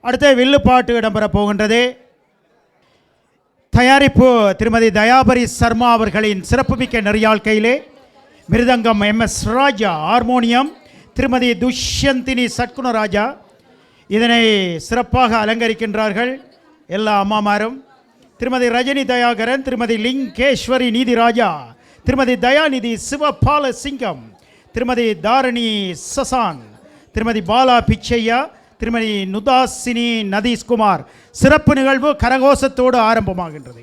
அடுத்த வில்லுப்பாட்டு இடம்பெற போகின்றது தயாரிப்பு திருமதி தயாபரி சர்மா அவர்களின் சிறப்புமிக்க நெறியாழ்க்கையிலே மிருதங்கம் எம் எஸ் ராஜா ஹார்மோனியம் திருமதி துஷ்யந்தினி சட்குணராஜா இதனை சிறப்பாக அலங்கரிக்கின்றார்கள் எல்லா அம்மாமாரும். திருமதி ரஜினி தயாகரன் திருமதி லிங்கேஸ்வரி நீதிராஜா திருமதி தயாநிதி சிவபால சிங்கம் திருமதி தாரணி சசான் திருமதி பாலா பிச்சையா திருமதி நுதாசினி நதீஷ்குமார். சிறப்பு நிகழ்வு கரகோஷத்தோடு ஆரம்பமாகின்றது.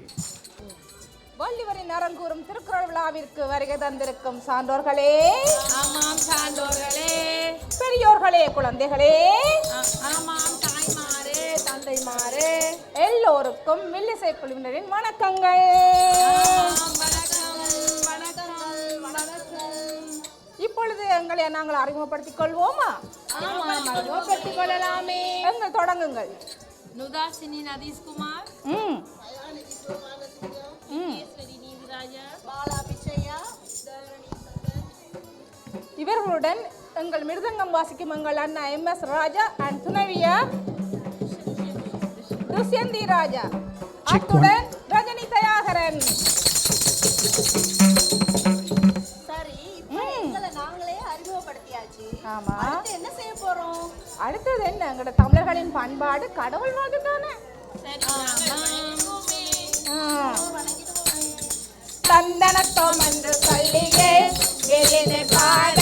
வள்ளிவரின் அரங்கூறும் திருக்குறள் விழாவிற்கு வருகை தந்திருக்கும் சான்றோர்களே. ஆமாம் சான்றோர்களே. பெரியோர்களே குழந்தைகளே. ஆமாம் தாய்மாரே தந்தைமாரே. எல்லோருக்கும் வில்லிசை குழுவினரின் வணக்கங்கள். இப்பொழுது எங்களை நாங்கள் அறிமுகப்படுத்திக் கொள்வோமா? அறிமுகப்படுத்திக் கொள்ளலாமே. எங்கள் தொடங்குங்கள். நுதாசினி நதீஷ்குமார். ம். இவர்களுடன் எங்கள் மிருதங்கம் வாசிக்கும் எங்கள் அண்ணா எம் எஸ் ராஜா அண்ட் துணைவியார் துஷ்யந்தி ராஜா. அத்துடன் ரஜினி தயாகரன். அறிமுகப்படுத்தியாச்சு ஆமா. அடுத்து என்ன செய்ய போறோம்? அடுத்தது என்ன? எங்களோட தமிழர்களின் பண்பாடு கடவுள் வாழ்த்து தானே தந்தனத்தோம் என்று சொல்லியே பாட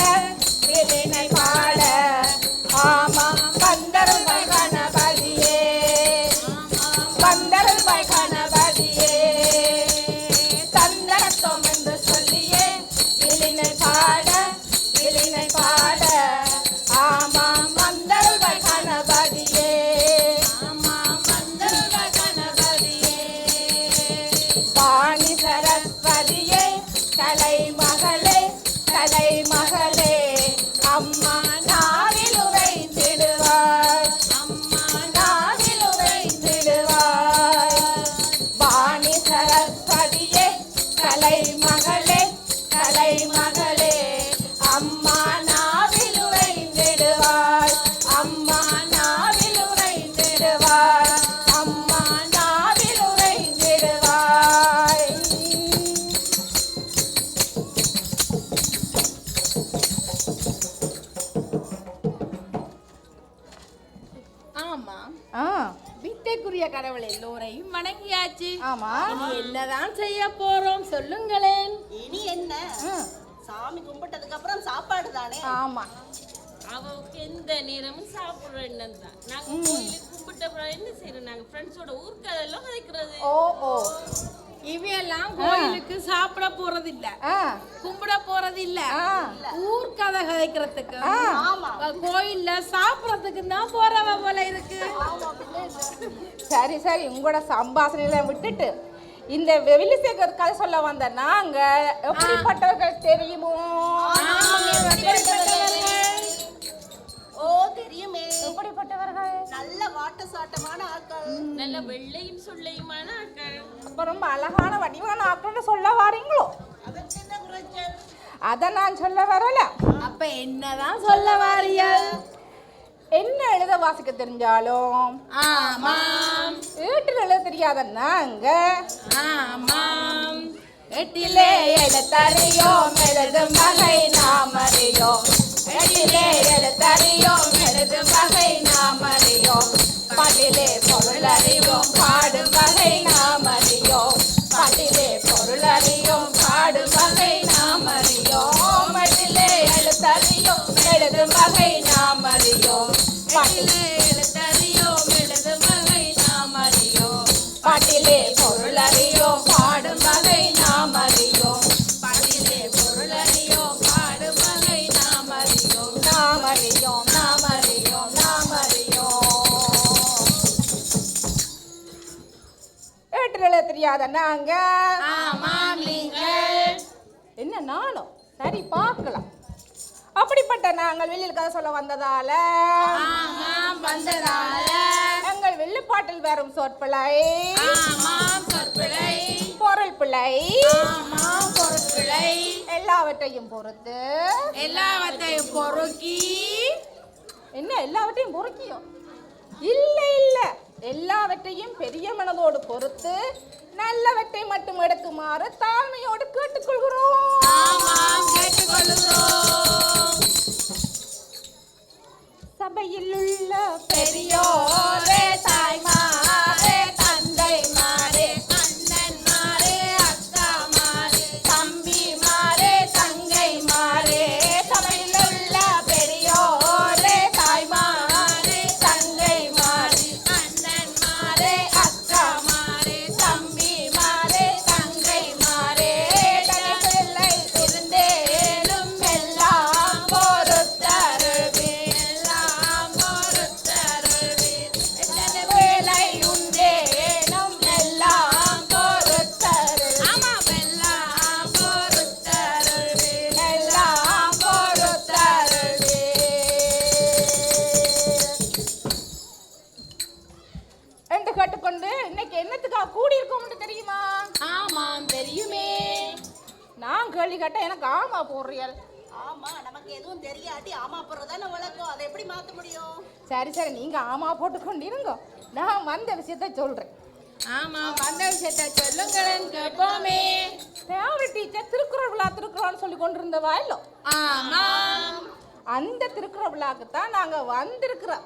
வணங்கியாச்சு ஆமா. இனி என்னதான் செய்ய போறோம் சொல்லுங்களேன். இனி என்ன? சாமி கும்பிட்டதுக்கு அப்புறம் சாப்பாடு தானே? ஆமா. அவருக்கு எந்த நேரமும் சாப்பிடுற எண்ணம் தான். நாங்க கோயிலுக்கு கும்பிட்ட அப்புறம் என்ன செய்யறோம் நாங்க ஃப்ரெண்ட்ஸோட ஊர்க்கதெல்லாம் கதைக்கிறது ஓ ஓ. இவையெல்லாம் கோயிலுக்கு சாப்பிட போறது இல்ல கும்பிட போறது இல்ல ஊர் கதை கதைக்கிறதுக்கு. ஆமா. கோயில்ல சாப்பிடறதுக்கு தான் போறவ போல இருக்கு. சரி சரி உங்களோட சம்பாஷணையில விட்டுட்டு இந்த வெள்ளிசேகர் கதை சொல்ல வந்த நாங்க எப்படிப்பட்டவர்கள் தெரியுமோ? நல்ல வாட்ட சாட்டமான ஆட்கள். நல்ல வெள்ளையும் சொல்லையுமான ஆட்கள். அப்ப ரொம்ப அழகான வடிவான ஆட்கள் சொல்ல வாரீங்களோ? அதற்கு என்ன குறைச்சல் அத நான் சொல்ல வரல. அப்ப என்னதான் சொல்ல வாரியல் என்ன எழுத வாசிக்க தெரிஞ்சாலும்? ஆமாம். வீட்டில் எழுத தெரியாத நாங்க? ஆமாம். எட்டிலே எழுத்தறியோம் எழுதும் வகை நாம் அறியோம். எட்டிலே எழுத்தறியோம் நாம் அறியோம் பாட்டிலே எழுத்தறியோம் வகை நாம் அறியோம் பாட்டிலே பொருள் அறியோம் பாடும் வகை நாம் அறியோம் பாட்டிலே பொருள் அறியோம் பாடும் வகை நாம் அறியோம் நாம் அறியோம் நாம் அறியோம் நாம் அறியோம் தெரியாத நாங்க என்ன நானும் சரி பார்க்கலாம். அப்படிப்பட்ட நாங்கள் வெளியில் கதை சொல்ல வந்ததால. வந்ததால. எங்கள் வெள்ளிப்பாட்டில் வரும் சொற்பிழை. சொற்பிழை. பொருள் பிழை. பொருட்பிழை. எல்லாவற்றையும் பொறுத்து. எல்லாவற்றையும் பொறுக்கி. என்ன எல்லாவற்றையும் பொறுக்கியும் இல்ல இல்ல. எல்லாவற்றையும் பெரிய மனதோடு பொறுத்து நல்லவற்றை மட்டும் எடுக்குமாறு தாழ்மையோடு கேட்டுக்கொள்கிறோம். கேட்டுக்கொள்கிறோம். சபையில் உள்ள பெரியோரே தாய்மாரே கேட்டேன் எனக்கு ஆமா போடுறியல்? ஆமா நமக்கு எதுவும் தெரியாட்டி ஆமா போடுறதானே வழக்கம். அதை எப்படி மாத்த முடியும்? சரி சரி நீங்க ஆமா போட்டுக்கொண்டு இருங்க நான் வந்த விஷயத்த சொல்றேன். ஆமாம் வந்த விஷயத்தை சொல்லுங்களேன் கேட்போமே தேவரி டீச்சர் திருக்குறள் விழா திருக்குறள்னு சொல்லி கொண்டிருந்தவா இல்லோ ஆமாம் அந்த திருக்குறள் விழாக்கு தான் நாங்க வந்திருக்கிறோம்.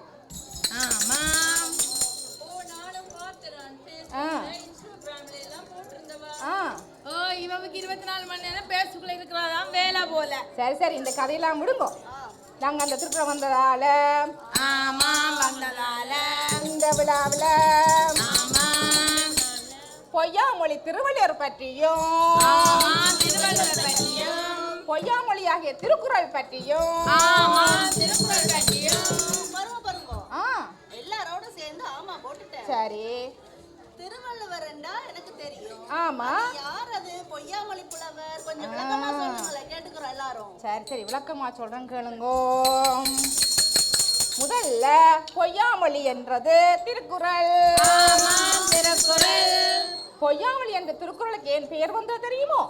ஆமாம் ஆ. ஓ இவனுக்கு இருபத்தி நாலு மணி நேரம் பேசுக்குள்ள இருக்கிறதான் வேலை போல. சரி சரி இந்த கதையெல்லாம் விடுங்க நாங்க அந்த திருக்குறள் வந்ததால ஆமாம் வந்ததால. இந்த விழாவில் ஆமாம் பொய்யாமொழி திருவள்ளுவர் பற்றியும் திருவள்ளுவர் பற்றியும். பொய்யாமொழி ஆகிய திருக்குறள் பற்றியும் ஆமாம் திருக்குறள் பற்றியும். பருவம் ஆ. எல்லாரோட சேர்ந்து ஆமா போட்டுட்டேன். சரி. திருவள்ளுவர்ண்டா எனக்கு தெரியும். ஆமா. யார் அது? பொய்யாமொழி புலவர். கொஞ்சம் விளக்கமா சொல்லுங்களேன் கேட்டுக்கிறோம் எல்லாரும். சரி சரி விளக்கமா சொல்றேன் கேளுங்கோ முதல்ல பொய்யாமொழி என்றது திருக்குறள். திருக்குறள். பொய்யாமொழி என்ற திருக்குறளுக்கு ஏன் பெயர் வந்தது தெரியுமோ?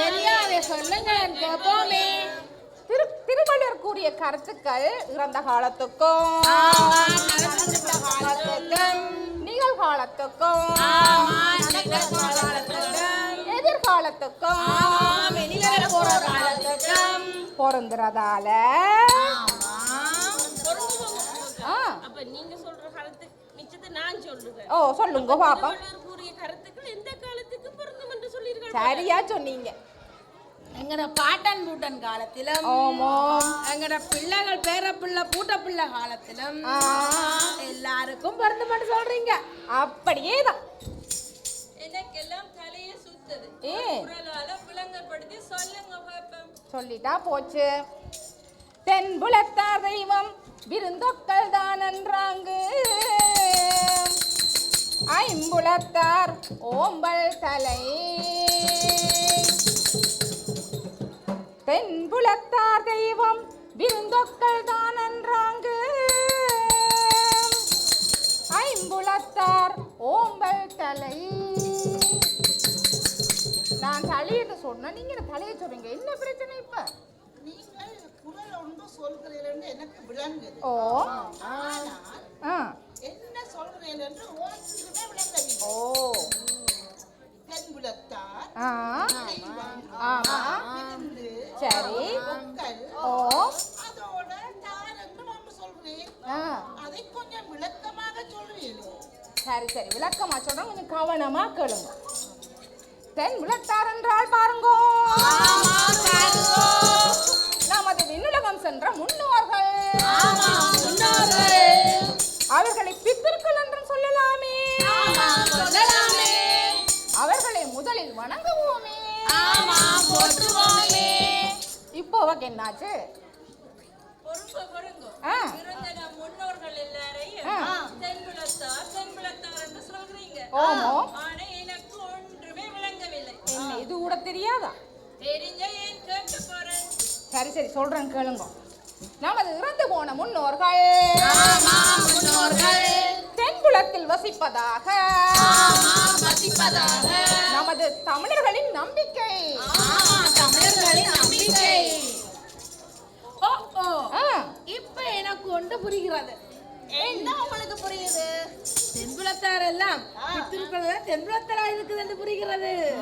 தெரியாத. சொல்லுங்க கேட்போமே திரு திருவள்ளுவர் கூறிய கருத்துக்கள். இறந்த காலத்துக்கும் நிகழ்காலத்துக்கும் எதிர்காலத்துக்கும். பொருந்துறதால. ஓ சொல்லுங்க சொல்லியிருக்காங்க சரியா சொன்னீங்க. எங்கட பாட்டன் பூட்டன் காலத்திலும். எங்கட பிள்ளைகள் பேர பிள்ளை பூட்ட பிள்ளை காலத்திலும். ஆ, எல்லாருக்கும் பிறந்து மட்டும் சொல்றீங்க. அப்படியே தான் எனக்கெல்லாம் தலையே சுத்தது. ஏ. விளங்கப்படுத்தி சொல்லுங்க பாப்போம். சொல்லிட்டா போச்சு. தென்புலத்தார் தெய்வம் விருந்தொக்கல் தான் நன்றாங்கு ஐம்புலத்தார் ஓம்பல் தலை. தென்புலத்தார் தெய்வம் விருந்தொக்கல் தான் நன்றாங்கு ஐம்புலத்தார் ஓம்பல் தலை. நான் தலையிட்டு சொன்னேன் நீங்க என்ன தலையை சொல்றீங்க? என்ன பிரச்சனை இப்ப? நீங்கள் குரல் ஒன்று சொல்கிறீர்கள் எனக்கு விளங்குது. ஓ. ஆனால் ஆ. என்ன சொல்கிறீர்கள் ஓ. தென்புலத்தார் ஆமா. சரி. ஓ. அதோட தார் என்று அதை கொஞ்சம் விளக்கமாக சரி சரி. விளக்கமா சொல்றேன் கொஞ்சம் கவனமா கேளுங்க தென் விளத்தார் என்றால் பாருங்கோ. நமது விண்ணுலகம் சென்ற முன்னோர்கள். அவர்களை பித்தர்கள் என்றும் சொல்லலாமே. வணங்குவோமே. ஆமா போற்றுவோமே. இப்போ அவக்கு என்னாச்சு? முன்னோர்கள் எல்லாரையும் ஆ. தென்புலத்தார் தென்புலத்தார் என்று சொல்றீங்க ஓமோ ஆனா எனக்கு ஒன்றுமே விளங்கவில்லை. என்ன இது கூட தெரியாதா? தெரிஞ்ச ஏன் கேட்க போறேன்? சரி சரி சொல்றேன் கேளுங்க. நமது இறந்து போன முன்னோர்கள். ஆமா முன்னோர்கள். தென்புலத்தில் வசிப்பதாக. வசிப்பதாக. நமது தமிழர்களின் நம்பிக்கை. இப்ப எனக்கு ஒன்று புரிகிறது. என்ன உங்களுக்கு புரியுது? தென்புலத்தார் எல்லாம் தென்புலத்தாரா இருக்குதுன்னு புரிகிறது.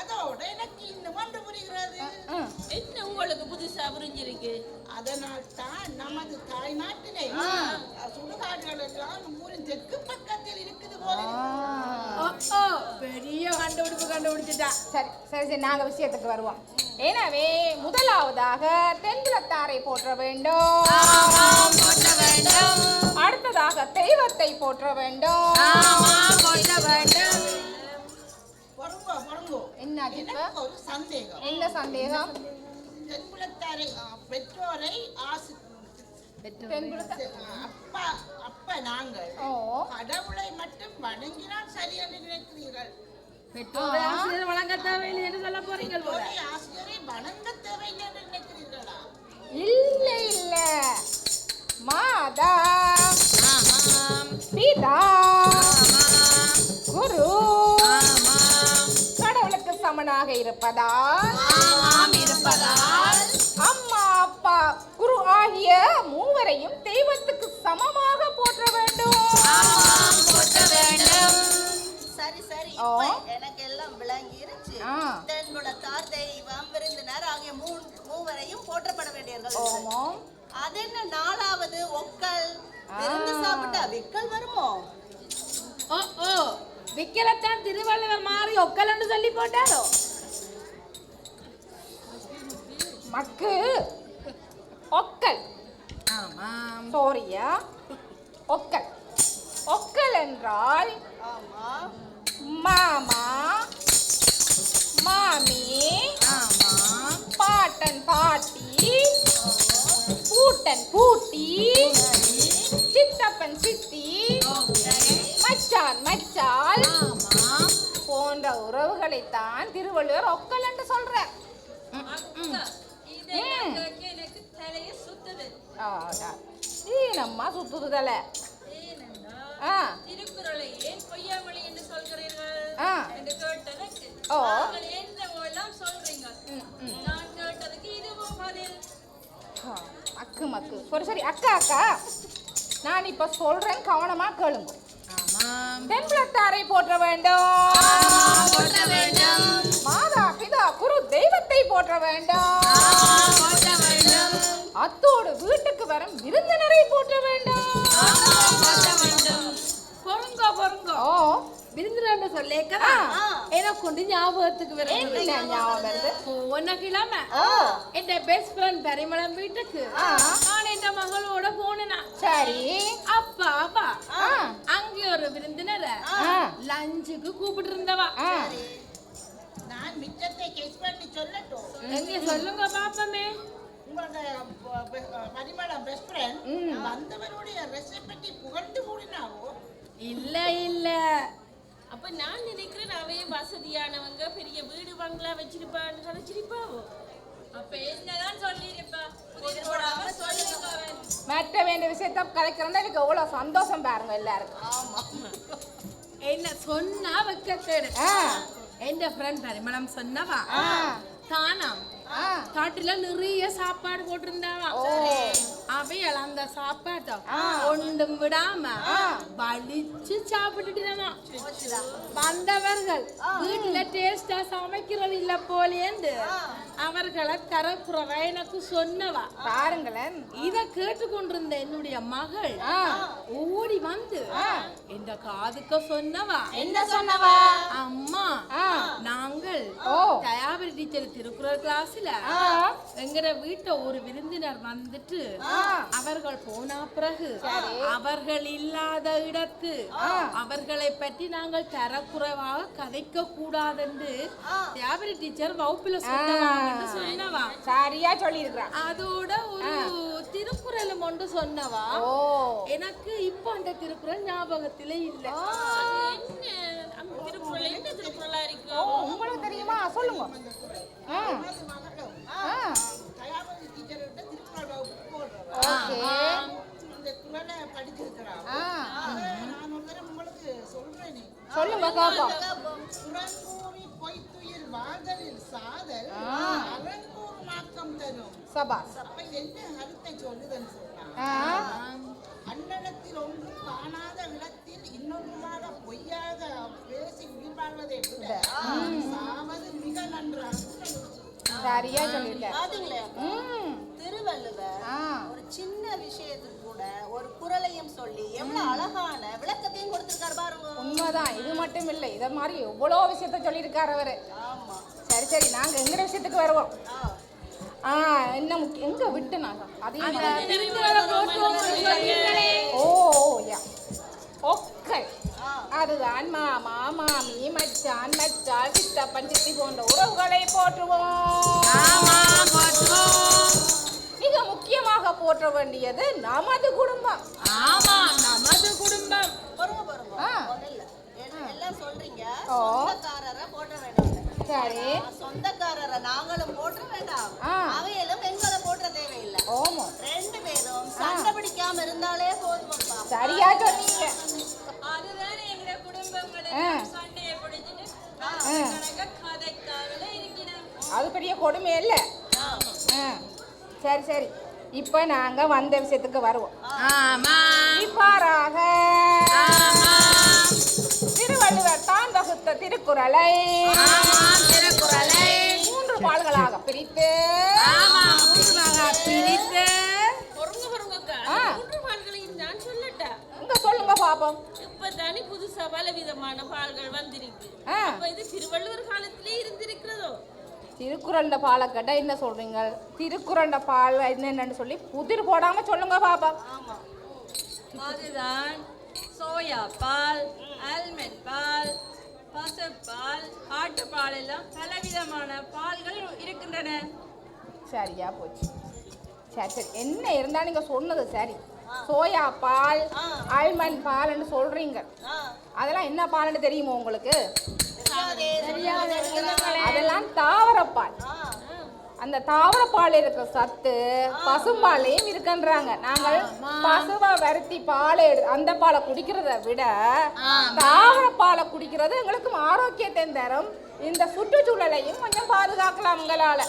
அதோட எனக்கு இன்னும் ஒன்று என்ன உங்களுக்கு புதுசா புரிஞ்சிருக்கு? அதனால் தான் நமது தாய்நாட்டிலே சுடுகாடுகள் எல்லாம் ஊரின் தெற்கு பக்கத்தில் இருக்குது போல பெரிய கண்டுபிடிப்பு கண்டுபிடிச்சிட்டா. சரி சரி சரி நாங்க விஷயத்துக்கு வருவோம். எனவே முதலாவதாக தென்குலத்தாரை போற்ற வேண்டும். அடுத்ததாக தெய்வத்தை போற்ற வேண்டும். ஆமா போட்ட வேண்டும். ஒரு சந்தேகம். என்ன சந்தேகம்? பெற்றோரை ஆசி தென்குலத்தா அப்பா அப்ப நாங்கள் ஓ. கடவுளை மட்டும் வணங்கினால் சரி என்று நினைக்கிறீர்கள். பெற்றோரை ஆசிரியர் வழங்க தேவையில்லை என்று சொல்ல போறீங்க போல. பெற்றோரை ஆசிரியரை வணங்க தேவையில்லை என்று நினைக்கிறீர்களா? இல்ல இல்ல. மாதா. பிதா. சமனாக இருப்பதால் அம்மா அப்பா குரு ஆகிய மூவரையும் தெய்வத்துக்கு சமமாக போற்ற வேண்டும். ஆமாம் போட்ட வேண்டும். சரி சரி. எனக்கு எல்லாம் விளங்கிருச்சு. ஆ. தென்குலத்தார் தெய்வம் விருந்தினர் ஆகிய மூவரையும் போற்றப்பட வேண்டியவர்கள் அது என்ன நாலாவது ஒக்கல்? விருந்து சாப்பிட்டா விக்கல் வருமோ? ஓ ஓ. விக்கலத்தான் திருவள்ளுவர் மாறி ஒக்கலன்னு சொல்லி போட்டாரோ? மக்கு. ஒக்கல். சோரியா ஒக்கல். ஒக்கல் என்றால் மாமா மாமி பாட்டன் பாட்டி பூட்டன் பூட்டி சித்தப்பன் சித்தி மச்சான் மச்சால் போன்ற உறவுகளைத்தான் திருவள்ளுவர் ஒக்கல் என்று சொல்றார். அக்கா, சுத்துது. ஈனம்மா சுத்துதுதல? ஏனென்றா? ஆ. திருக்குறளை ஏன் பொய்யாமொழி என்று சொல்கிறீர்கள். என்று கேட்டதற்கு. நீங்கள் என்னவோ எல்லாம் சொல்றீங்க நான் கேட்டதுக்கு இதுவும் பதில். ஆ, மக்கு. சரி சரி. அக்கா அக்கா. நான் இப்ப சொல்றேன் கவனமா கேளுங்க. தென்புலத்தாரை போற்ற வேண்டும். மாதா பிதா குரு தெய்வத்தை போற்ற வேண்டும். அத்தோடு வீட்டுக்கு வரும் விருந்தினரை போற்ற வேண்டும். பொறுங்கோ பொறுங்கோ ஓ. எனக்கு கொண்டு ஞாபகத்துக்கு வருது ஞாபகம் வருது? போன கிழமை? ஓ என் பெஸ்ட் ஃப்ரெண்ட் பரிமளம் வீட்டுக்கு. நான் என் மகளோட போனேனா? சரி. அப்பா அப்பா. அங்கே ஒரு விருந்தினரை லஞ்சுக்கு கூப்பிட்டு இருந்தவா. நான் மிச்சத்தை கெஸ் பண்ணி சொல்லட்டும். எங்க சொல்லுங்க பாப்பமே. உங்களோட பரிமளம் பெஸ்ட் ஃப்ரெண்ட் வந்தவருடைய ரெசிபி புகழ்ந்து கூடினாவோ இல்ல இல்ல. அப்ப நான் நினைக்கிறேன் அவையும் வசதியானவங்க பெரிய வீடு பங்களா வச்சிருப்பான்னு நினைச்சிருப்பாவோ அப்ப என்னதான் சொல்லிருப்பா சொல்லுங்க அவன். மற்ற வேண்டிய விஷயத்த கலைக்கிறதா எனக்கு எவ்வளவு சந்தோஷம் பாருங்க எல்லாருக்கும். என்ன சொன்னா வைக்கத்தேடு என் ஃப்ரெண்ட் பரிமளம் சொன்னவா? ஆ. காட்டுல நிறைய சாப்பாடு போட்டிருந்தாவா? அவையல் அந்த சாப்பாட்டை ஒன்றும் விடாம வலிச்சு சாப்பிட்டுட்டுதாமா வந்தவர்கள் வீட்டுல டேஸ்டா சமைக்கிறது இல்ல போலேந்து அவர்களை தரப்புறவா எனக்கு சொன்னவா. பாருங்களேன். இத கேட்டுக்கொண்டிருந்த என்னுடைய மகள் ஓடி வந்து இந்த காதுக்க சொன்னவா. என்ன சொன்னவா? அம்மா நாங்கள். தயாபரி டீச்சர் திருக்குறள் கிளாஸ்ல எங்கட வீட்டை ஒரு விருந்தினர் வந்துட்டு அவர்கள் போன பிறகு அவர்கள் இல்லாத இடத்து அவர்களை பற்றி நாங்கள் தரக்குறைவாக கதைக்க கூடாதென்று தியாபரி டீச்சர் வகுப்புல சொன்னவா. சரியா சொல்லியிருக்கிறான் அதோட ஒரு திருக்குறளும் ஒன்று சொன்னவா. எனக்கு இப்போ அந்த திருக்குறள் ஞாபகத்திலே இல்ல. உங்களுக்கு தெரியுமா? சொல்லுங்க. சொல்லுங்க பாப்போம் வாதலில் சாதல் அலங்கூர் மாக்கம் தரும். சபா. என்ன அர்த்தம் சொல்லுதன்னு சொன்னா அன்னடத்தில் ஒன்று காணாத விளத்தில் இன்னொன்றுமாக பொய்யாக பேசி உயிர் வாழ்வதை விட சாவது மிக நன்றாக சரியா சொல்லியிருக்க. பாத்தீங்களே ம். திருவள்ளுவர் ஒரு சின்ன விஷயத்துக்கு கூட ஒரு குறளையும் சொல்லி எவ்வளவு அழகான விளக்கத்தையும் கொடுத்திருக்காரு பாருங்க. உண்மைதான். இது மட்டும் இல்லை இதை மாதிரி எவ்வளோ விஷயத்த சொல்லியிருக்காரு அவரு. ஆமா. சரி சரி. நாங்க எங்க விஷயத்துக்கு வருவோம்? ஆ. என்ன முக்கியம் எங்க விட்டு நாங்க அதையும். ஓ ஓ, யா. ஓகே அதுதான் மாமா மாமி மச்சான் மச்சான் சித்தப்பன் சித்தி போன்ற உறவுகளை போற்றுவோம். மிக முக்கியமாக போற்ற வேண்டியது நமது குடும்பம். ஆமா நமது குடும்பம். எல்லாம் எல்லாம் சொல்றீங்க. சொந்தக்காரரை போட்ட வேண்டாம். சரி. சொந்தக்காரரை நாங்களும் போட்ட வேண்டாம். அவையிலும் எங்களை போட்ட தேவையில்லை. ஓமோ. ரெண்டு பேரும் சண்டை பிடிக்காம இருந்தாலே போதும்ப்பா சரியா சொன்னீங்க. அது பெரிய கொடுமை இல்லை. சரி சரி. இப்போ நாங்க வந்த விஷயத்துக்கு வருவோம். ஆமா. இவ்வாறாக திருவள்ளுவர் தான் வகுத்த திருக்குறளை திருக்குறளை. மூன்று பால்களாக பிரித்து பிரித்து பொறுங்க பொறுங்கக்கா ஆ. மூன்று பால்களையும் நான் சொல்லட்டா பாப்போம். இப்பதானே புதுசா பல விதமான பால்கள் வந்திருக்கு. ஆ. அப்ப இது திருவள்ளுவர் காலத்திலே இருந்திருக்கிறதோ? திருக்குறள்ல பாலை கேட்டா என்ன சொல்றீங்க? திருக்குறள்ல பால் என்னென்னு சொல்லி புதிர் போடாம சொல்லுங்க பாப்பா அதுதான் சோயா பால் ஆல்மண்ட் பால் பசுப்பால் ஆட்டுப்பால் எல்லாம் பலவிதமான பால்கள் இருக்கின்றன. சரியா போச்சு. சரி சரி. என்ன இருந்தா நீங்க சொன்னது சரி. சோயா பால் ஆல்மண்ட் பால்னு சொல்றீங்க. அதெல்லாம் என்ன பால்னு தெரியுமா உங்களுக்கு. அதெல்லாம் தாவரப்பால். அந்த தாவரப்பால் இருக்கிற சத்து பசும்பாலையும் இருக்குன்றாங்க. நாங்கள் பசுவை வருத்தி பாலை எடு அந்த பாலை குடிக்கிறத விட தாவரப்பாலை குடிக்கிறது எங்களுக்கு ஆரோக்கியத்தை தரும். இந்த சுற்றுச்சூழலையும் கொஞ்சம் பாதுகாக்கலாம் உங்களால.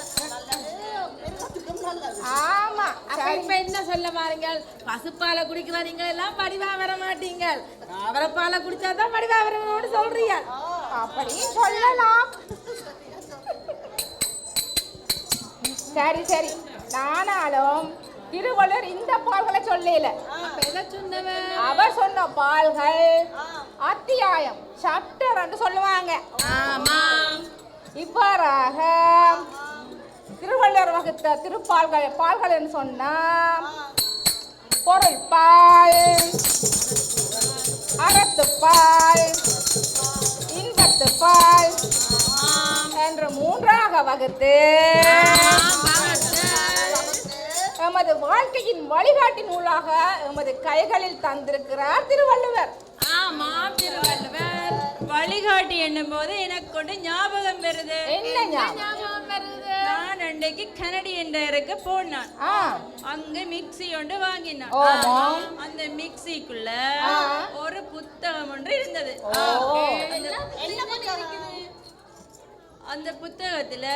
ஆமா. இப்ப என்ன சொல்ல பாருங்க பசுப்பாலை குடிக்கிறீங்க எல்லாம் படிவா வர மாட்டீங்க தாவரப்பாலை குடிச்சாதான் படிவா வரணும்னு சொல்றீங்க அப்படியும் சொல்லலாம். சரி சரி. நானாலும் திருவள்ளுவர் இந்த பால்களை சொல்லல. அவர் சொன்ன பால்கள் அத்தியாயம் சாப்டர் சொல்லுவாங்க. இவ்வாறாக திருவள்ளுவர் வகுத்த திருப்பால்கள் பால்கள் என்று சொன்னா பொருள் பால் அறத்துப்பால் இன்பத்துப்பால் என்று மூன்றாக வகுத்து எமது வாழ்க்கையின் வழிகாட்டி நூலாக எமது கைகளில் தந்திருக்கிறார் திருவள்ளுவர். ஆமா திருவள்ளுவர். வழிகாட்டி என்னும் போது எனக்கு கொண்டு ஞாபகம் வருது. என்ன ஞாபகம்? நான் அன்றைக்கு கனடியன் டயருக்கு போனான் அங்க மிக்ஸி ஒன்று வாங்கினான். அந்த மிக்ஸிக்குள்ள. ஒரு புத்தகம் ஒன்று இருந்தது அந்த புத்தகத்துல.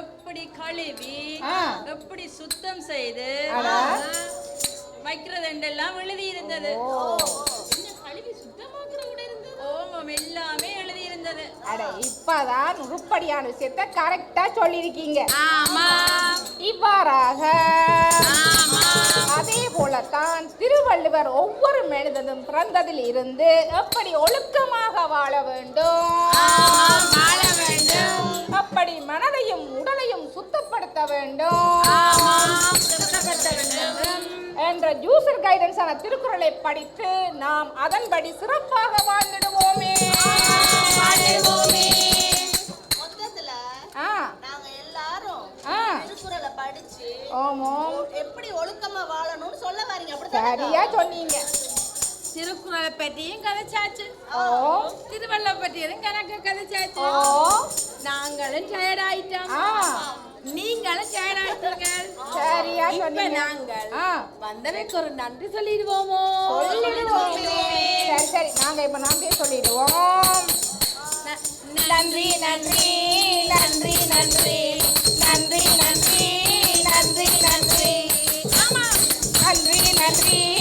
எப்படி கழுவி. எப்படி சுத்தம் செய்து அட. வைக்கிறதெல்லாம் எழுதி இருந்தது ஓமம் எல்லாமே அட இப்பதான் உருப்படியான விஷயத்த கரெக்டா சொல்லியிருக்கீங்க ஆமா. இவ்வாறாக ஆமா. அதே போலத்தான் திருவள்ளுவர் ஒவ்வொரு மனிதனும் பிறந்ததில் இருந்து எப்படி ஒழுக்கமாக வாழ வேண்டும்? வாழ வேண்டும். அப்படி மனதையும் உடலையும் சுத்தப்படுத்த வேண்டும். என்ற ஜூசர் கைடன்ஸான திருக்குறளை படித்து நாம் அதன்படி சிறப்பாக வாழ்ந்திடுவோமே. ஆமாம். எப்படி ஒழுக்கமா வாழணும்னு சொல்ல வரீங்க. சரியா அப்படித்தானே சொன்னீங்க. திருக்குறளை பற்றியும் கதைச்சாச்சு. ஓ திருவள்ளுவர் பற்றியும் கணக்கு கதைச்சாச்சு. ஓ நாங்களும் டயர்ட் ஆயிட்டோம். நீங்களும் டயர்ட் ஆயிட்டீங்க. சரியா இப்ப சொன்னீங்க. நாங்கள் வந்தவைக்கு ஒரு நன்றி சொல்லிடுவோமோ? சொல்லிடுவோமே. சரி சரி. நாங்க இப்ப நன்றி சொல்லிடுவோம். நன்றி நன்றி நன்றி நன்றி. ಶ್ರೀ